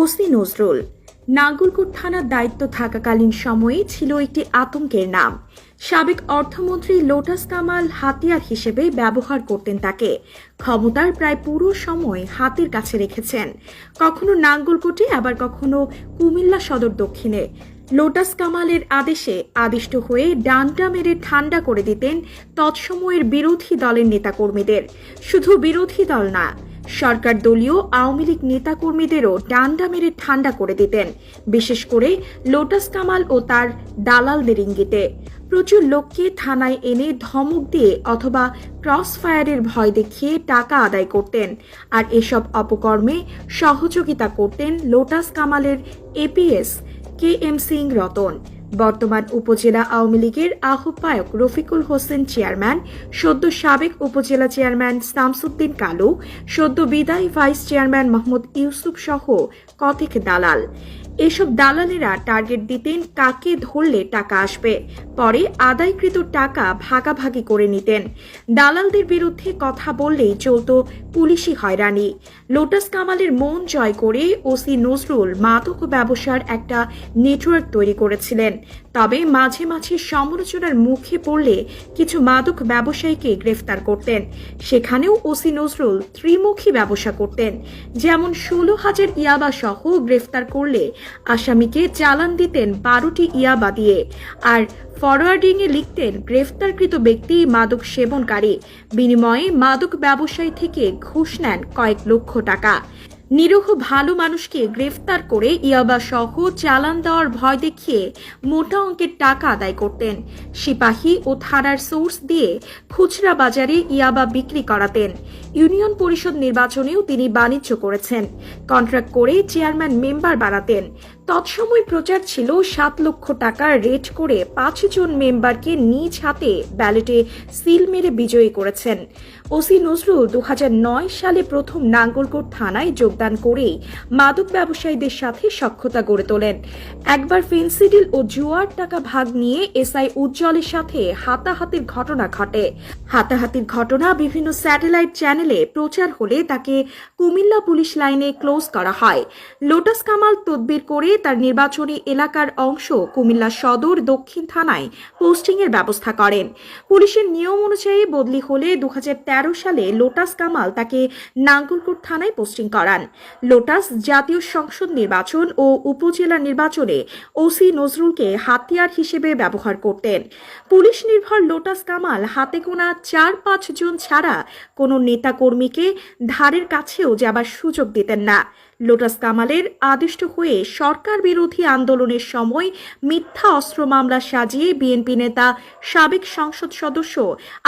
OC Nazrul. Nangalkot থানার দায়িত্ব থাকাকালীন সময়ে ছিল একটি আতঙ্কের নাম। সাবেক অর্থমন্ত্রী লোটাস কামাল হাতিয়ার হিসেবে ব্যবহার করতেন তাকে। ক্ষমতার প্রায় পুরো সময় হাতের কাছে রেখেছেন। কখনো নাঙ্গলকোটে আবার কখনো কুমিল্লা সদর দক্ষিণে। লোটাস কামালের আদেশে আদিষ্ট হয়ে ডান্ডা মেরে ঠান্ডা করে দিতেন তৎসময়ের বিরোধী দলের নেতাকর্মীদের। শুধু বিরোধী দল না সরকার দলীয় আওয়ামী লীগ নেতাকর্মীদেরও ডান্ডা মেরে ঠান্ডা করে দিতেন, বিশেষ করে লোটাস কামাল ও তার দালালদের ইঙ্গিতে। প্রচুর লোককে থানায় এনে ধমক দিয়ে অথবা ক্রস ফায়ারের ভয় দেখিয়ে টাকা আদায় করতেন। আর এসব অপকর্মে সহযোগিতা করতেন লোটাস কামালের APS K M Singh Ratan. বর্তমান উপজেলা আওয়ামী লীগের আহ্বায়ক রফিকুল হোসেন চেয়ারম্যান, সদ্য সাবেক উপজেলা চেয়ারম্যান শামসুদ্দিন কালু, সদ্য বিদায়ী ভাইস চেয়ারম্যান মোহাম্মদ ইউসুফ সহ কথিক দালাল। এসব দালালেরা টার্গেট দিতেন কাকে ধরলে টাকা আসবে। পরে আদায়কৃত টাকা ভাগাভাগি করে নিতেন। দালালদের বিরুদ্ধে কথা বললেই চলত পুলিশি হয়রানি। লোটাস কামালের মন জয় করে ওসি নজরুল মাদক ব্যবসার একটা নেটওয়ার্ক তৈরি করেছিলেন। তবে মাঝে মাঝে সমালোচনার মুখে পড়লে কিছু মাদক ব্যবসায়ীকে গ্রেফতার করতেন। সেখানেও ওসি নজরুল ত্রিমুখী ব্যবসা করতেন। যেমন ষোলো হাজার ইয়াবা সহ গ্রেফতার করলে আসামিকে চালান দিতেন বারোটি ইয়াবা দিয়ে আর ফরওয়ার্ডিংয়ে লিখতেন গ্রেফতারকৃত ব্যক্তি মাদক সেবনকারী। বিনিময়ে মাদক ব্যবসায়ী থেকে ঘুষ নেন কয়েক লক্ষ টাকা। নিরীহ ভালো মানুষকে গ্রেফতার করে ইয়াবা সহ চালান দেওয়ার ভয় দেখিয়ে মোটা অঙ্কের টাকা আদায় করতেন। সিপাহী ও থানার সোর্স দিয়ে খুচরা বাজারে ইয়াবা বিক্রি করাতেন। ইউনিয়ন পরিষদ নির্বাচনেও তিনি বাণিজ্য করেছেন। কন্ট্রাক্ট করে চেয়ারম্যান মেম্বার বানাতেন। তৎসময় প্রচার ছিল সাত লক্ষ টাকার রেট করে পাঁচজন মেম্বারকে নিজ হাতে ব্যালটে সিল মেরে বিজয়ী করেছেন। ওসি নজরুল দু হাজার নয় সালে প্রথম নাঙ্গলকোট থানায় যোগদান করেই মাদক ব্যবসায়ীদের সাথে সখ্যতা গড়ে তোলেন। একবার ফেন্সিডিল ও জুয়ার টাকা ভাগ নিয়ে এসআই উজ্জ্বলের সাথে হাতাহাতির ঘটনা ঘটে। হাতাহাতির ঘটনা বিভিন্ন স্যাটেলাইট চ্যানেলে প্রচার হলে তাকে কুমিল্লা পুলিশ লাইনে ক্লোজ করা হয়। লোটাস কামাল তদবির করে তার নির্বাচনী এলাকার অংশ কুমিল্লা সদর দক্ষিণ থানায় পোস্টিংয়ের ব্যবস্থা করেন। পুলিশের নিয়ম অনুযায়ী বদলি হলে দুহাজার তেরো সালে লোটাস কামাল তাকে নাঙ্গলকোট থানায় পোস্টিং করান। লোটাস জাতীয় সংসদ নির্বাচন ও উপজেলা নির্বাচনে ওসি নজরুলকে হাতিয়ার হিসেবে ব্যবহার করতেন। পুলিশ নির্ভর লোটাস কামাল হাতে গোনা চার পাঁচ জন ছাড়া কোনো নেতাকর্মীকে ধারের কাছেও যাবার সুযোগ দিতেন না। লোটাস কামালের আদিষ্ট হয়ে সরকার বিরোধী আন্দোলনের সময় মিথ্যা অস্ত্র মামলা সাজিয়ে বিএনপি নেতা, সাবেক সংসদ সদস্য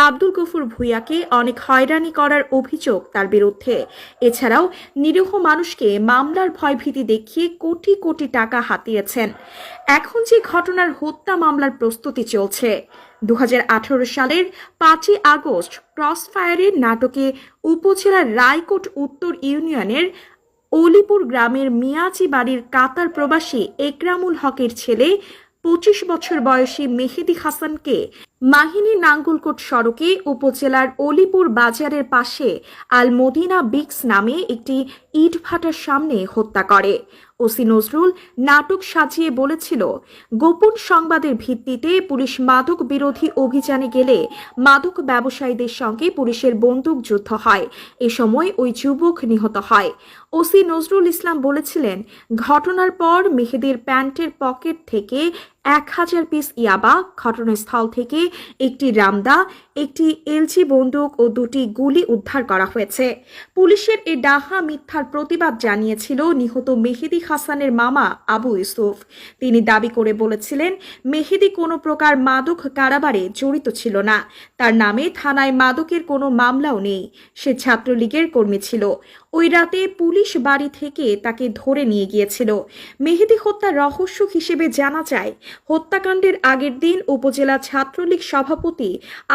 আব্দুল গফুর ভুইয়াকে অনেক হয়রানি করার অভিযোগ তার বিরুদ্ধে। এছাড়াও নিরীহ মানুষকে মামলার ভয়ভীতি দেখিয়ে কোটি কোটি টাকা হাতিয়েছেন। এখন যে ঘটনার হত্যা মামলার প্রস্তুতি চলছে। দু হাজার আঠারো সালের পাঁচই আগস্ট ক্রস ফায়ারের নাটকে উপজেলার রায়কোট উত্তর ইউনিয়নের অলিপুর গ্রামের মিয়াজি বাড়ির কাতার প্রবাসী একরামুল হকের ছেলে পঁচিশ বছর বয়সী মেহেদি হাসানকে মাহিনী নাঙ্গলকোট সড়কে উপজেলার অলিপুর বাজারের পাশে আল মদিনা বিক্স নামে একটি ইট ভাটার সামনে হত্যা করে। ওসি নজরুল নাটক সাজিয়ে বলেছিল, গোপন সংবাদের ভিত্তিতে পুলিশ মাদক বিরোধী অভিযানে গেলে মাদক ব্যবসায়ীদের সঙ্গে পুলিশের বন্দুক যুদ্ধ হয়। এ সময় ওই যুবক নিহত হয়। ওসি নজরুল ইসলাম বলেছিলেন, ঘটনার পর মেহেদির প্যান্টের পকেট থেকে এক হাজার পিস ইয়াবা ঘটনাস্থল থেকে একটি রামদা একটি এলজি বন্দুক ও দুটি গুলি উদ্ধার করা হয়েছে। পুলিশের এ ডাহা মিথ্যার প্রতিবাদ জানিয়েছিল নিহত মেহেদি হাসানের মামা আবু ইউসুফ। তিনি দাবি করে বলেছিলেন, মেহেদি কোনো প্রকার মাদক কারাবারে জড়িত ছিল না। তার নামে থানায় মাদকের কোনো মামলাও নেই। সে ছাত্রলীগের কর্মী ছিল। ওই রাতে পুলিশ বাড়ি থেকে তাকে ধরে নিয়ে গিয়েছিল। মেহেদি হত্যার রহস্য হিসেবে জানা যায়, হত্যাকাণ্ডের আগের দিন উপজেলা ছাত্রলীগ সভাপতি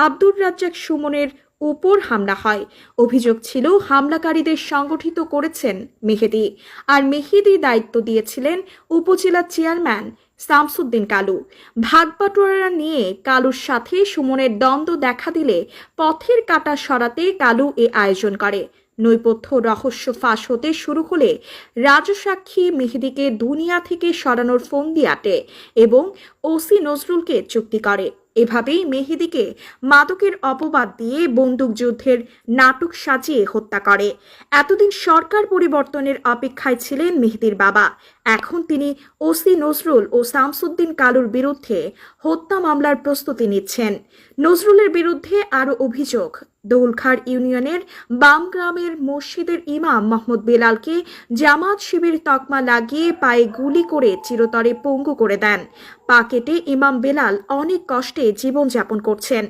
আব্দুর রাজ্জাক সুমনের উপর হামলা হয়। অভিযোগ ছিল, হামলাকারীদের সংগঠিত করেছেন মেহেদি। আর মেহেদি দায়িত্ব দিয়েছিলেন উপজেলা চেয়ারম্যান শামসুদ্দিন কালু। ভাগবাটোয়ারা নিয়ে কালুর সাথে সুমনের দ্বন্দ্ব দেখা দিলে পথের কাটা সরাতে কালু এ আয়োজন করে। নৈপথ্য রহস্য ফাঁস হতে শুরু হলে রাজসাক্ষী মেহেদিকে দুনিয়া থেকে সরানোর ফন্দি আটে এবং ওসি নজরুলকে চুক্তি করে। এভাবেই মেহেদিকে মাদকের অপবাদ দিয়ে বন্দুকযুদ্ধের নাটক সাজিয়ে হত্যা করে। এতদিন সরকার পরিবর্তনের অপেক্ষায় ছিলেন মেহেদির বাবা। এখন তিনি ওসি নজরুল ও শামসুদ্দিন কালুর বিরুদ্ধে হত্যা মামলার প্রস্তুতি নিচ্ছেন। নজরুলের বিরুদ্ধে আরও অভিযোগ, দৌলখার ইউনিয়নের বাম গ্রামের মসজিদের ইমাম মোহাম্মদ বেলালকে জামাত শিবির তকমা লাগিয়ে পায়ে গুলি করে চিরতরে পঙ্গু করে দেন। পা কেটে ইমাম বেলাল অনেক কষ্টে জীবনযাপন করছেন।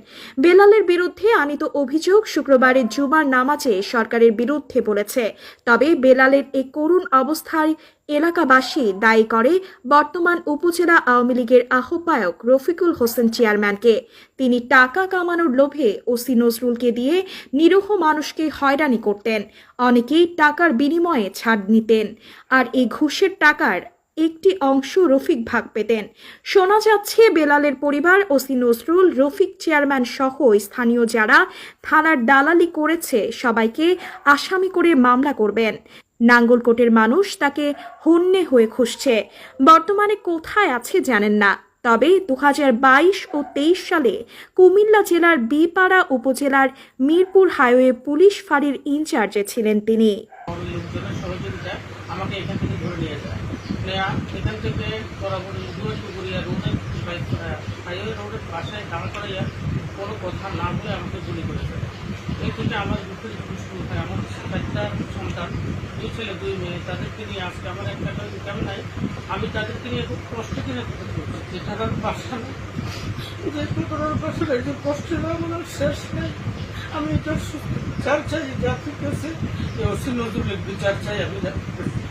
বেলালের বিরুদ্ধে আনিত অভিযোগ শুক্রবারের জুমার নামাজে সরকারের বিরুদ্ধে বলেছে, তবে বেলালের এই করুণ অবস্থায় এলাকাবাসী দায়ী করে বর্তমান উপজেলা আওয়ামী লীগের আহ্বায়ক রফিকুল হোসেন চেয়ারম্যানকে। তিনি টাকা কামানোর লোভে ওসি নজরুলকে দিয়ে নিরীহ মানুষকে হয়রানি করতেন। অনেকেই টাকার বিনিময়ে ছাড় নিতেন। আর এই ঘুষের টাকার একটি অংশ রফিক ভাগ পেতেন। শোনা যাচ্ছে, বেলালের পরিবার, ওসি নজরুল, রফিক চেয়ারম্যান সহ স্থানীয় যারা থানার দালালি করেছে, সবাইকে আসামি করে মামলা করবেন। নাঙ্গলকোটের মানুষ তাকে হন্যে হয়ে খুঁজছে। বর্তমানে কোথায় আছে জানেন না। তবে দু হাজার বাইশ ও তেইশ সালে কুমিল্লা জেলার বিপাড়া উপজেলার মিরপুর হাইওয়ে পুলিশ ফাঁড়ির ইনচার্জে ছিলেন তিনি। কোনো কথা না বলে আমাকে গুলি করেছে এই থেকে আমার দুঃখের হয় আমার একটা সন্তান, দুই ছেলে, দুই মেয়ে। তাদেরকে নিয়ে আজকে আমার একটা ইনকাম নাই। আমি তাদেরকে নিয়ে খুব কষ্ট কিনে যে টাকার পাশা নেই। যে টাকার পাশা নেই? যে কষ্টের আমার শেষ নেই। আমি এটা চার চাই জাতির কাছে ওসি নজরুলের বিচার চাই আমি কাছে